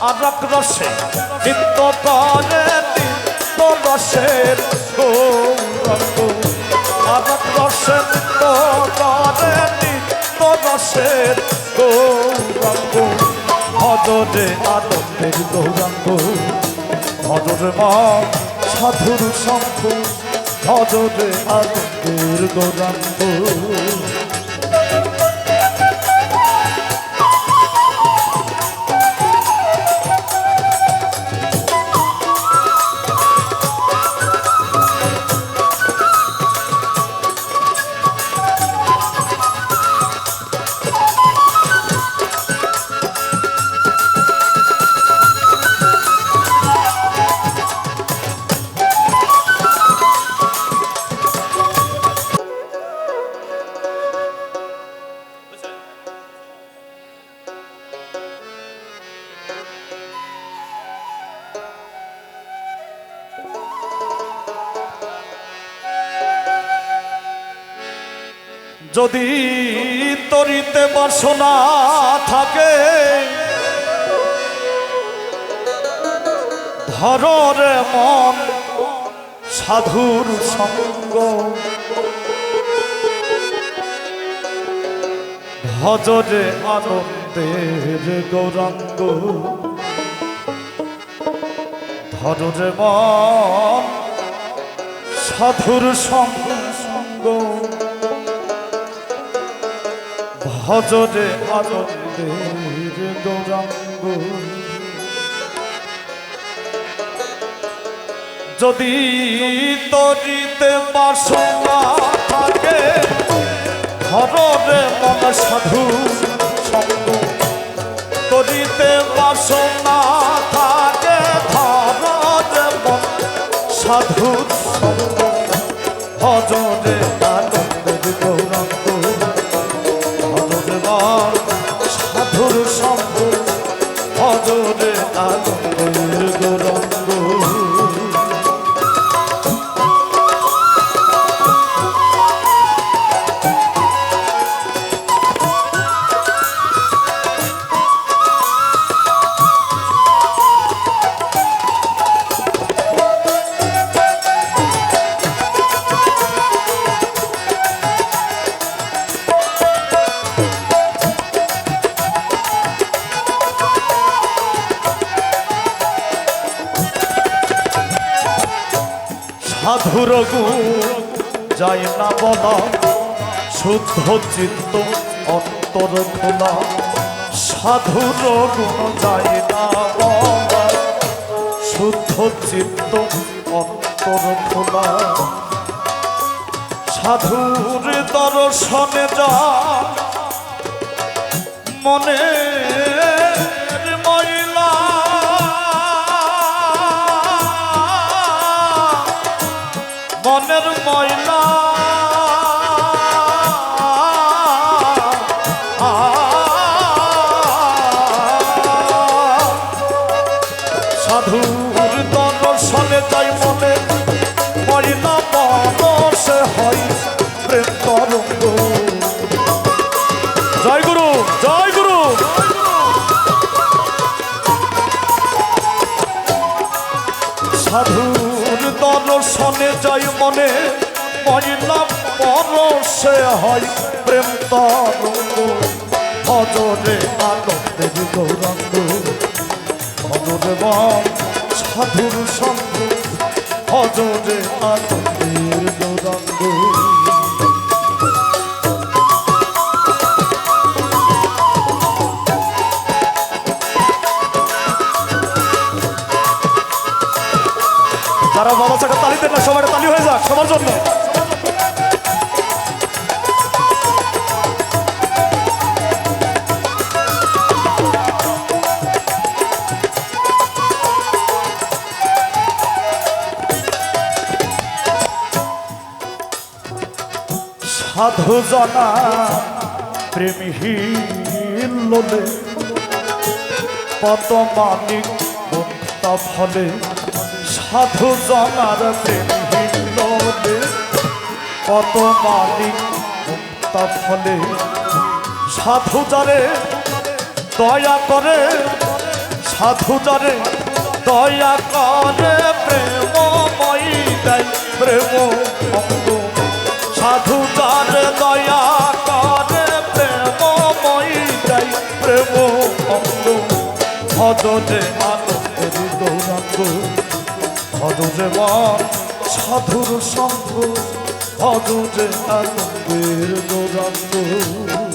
আর এক রসে, নিত্য করে নিত্য রসের গৌরঙ্গ আর এক রসে, নিত্য করে নিত্য রসের গৌরঙ্গ ভজরে আনন্দের গৌরঙ্গ। ভজরে মা সাধুর শঙ্খ। ভজরে আনন্দের গৌরঙ্গ। যদি তরিতে বাসনা থাকে ধরে মন সাধুর সঙ্গ। ভজরে আনন্দের গৌরাঙ্গ। ধরে মন সাধুর সঙ্গ। ভজরে আনন্দের গৌরাঙ্গ যদি তরিতে বাসনা থাকে হরে মন সাধু সঙ্গ। তরিতে বাসনা গুণ যায় না বলা, শুদ্ধ চিত্ত অন্তর খোলা। সাধুর গুণ যায় না বলা, শুদ্ধ চিত্ত অন্তর খোলা। সাধুর দর্শনে যা, মনে মনের মনে মহিলা পরশে হয় প্রেম আনন্দের সাধুর সঙ্গ। আনন্দের বাবা চাকা তালি দেন না সবার সবার জন্য। সাধু জনা প্রেমহীন কত মানিক মুক্তা ফলে সাধু জনার প্রেমহীন কত মুক্তা ফলে। সাধু যারে দয়া করে। সাধু জরে দয়া করে। প্রেমময়ী দেয় প্রেম অঙ্গ সাধু জরে দয়া করে। প্রেমময়ী দেয় প্রেম অঙ্গ ভজনে আনন্দের গৌরাঙ্গ। ভজনে সাধুর সঙ্গ। ভজনে আনন্দের গৌরাঙ্গ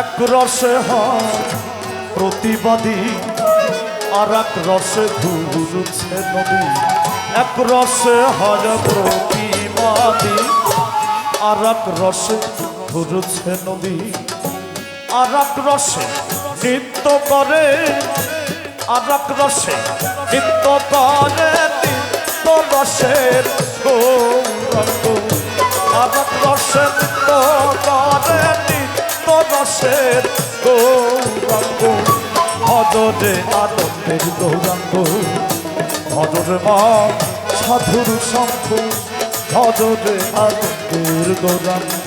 এক রসে প্রতিবাদী, আর এক রসে ঘুরছে নদী। এক রসে হয় প্রতিবাদী, আর এক রসে ঘুরছে নদী। আর এক রসে নৃত্য করে, আর এক রসে নৃত্য করে রসের গৌরঙ্গ আর এক রসে নৃত্য করে নৃত্য গৌরাঙ্গ অদরে আনন্দের গৌরঙ্গ। ভজরে মা সাধুর শঙ্খ অদরে আনন্দের গৌরঙ্গ।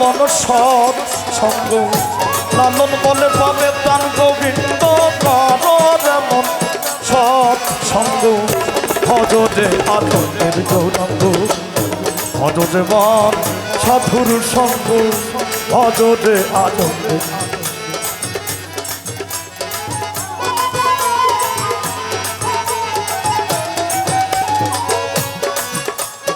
মন সৎ সঙ্গ। লালন বলে পাবে প্রাণ গোবিন্দ, কররে মন সৎ সঙ্গ। ভজরে আনন্দের গৌরঙ্গ ভজরে মন সাধুর সঙ্গ। ভজরে আনন্দের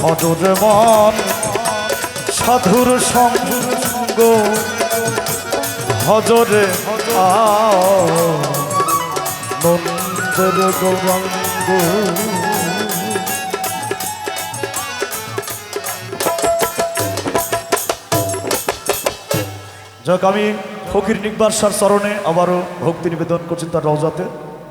ভজরে মন, সাধুর সঙ্গ, ভজরে আনন্দের গৌরাঙ্গ। যাক, আমি ফকির নিকবার সার চরণে আবারও ভক্তি নিবেদন করছেন তার রওজাতে।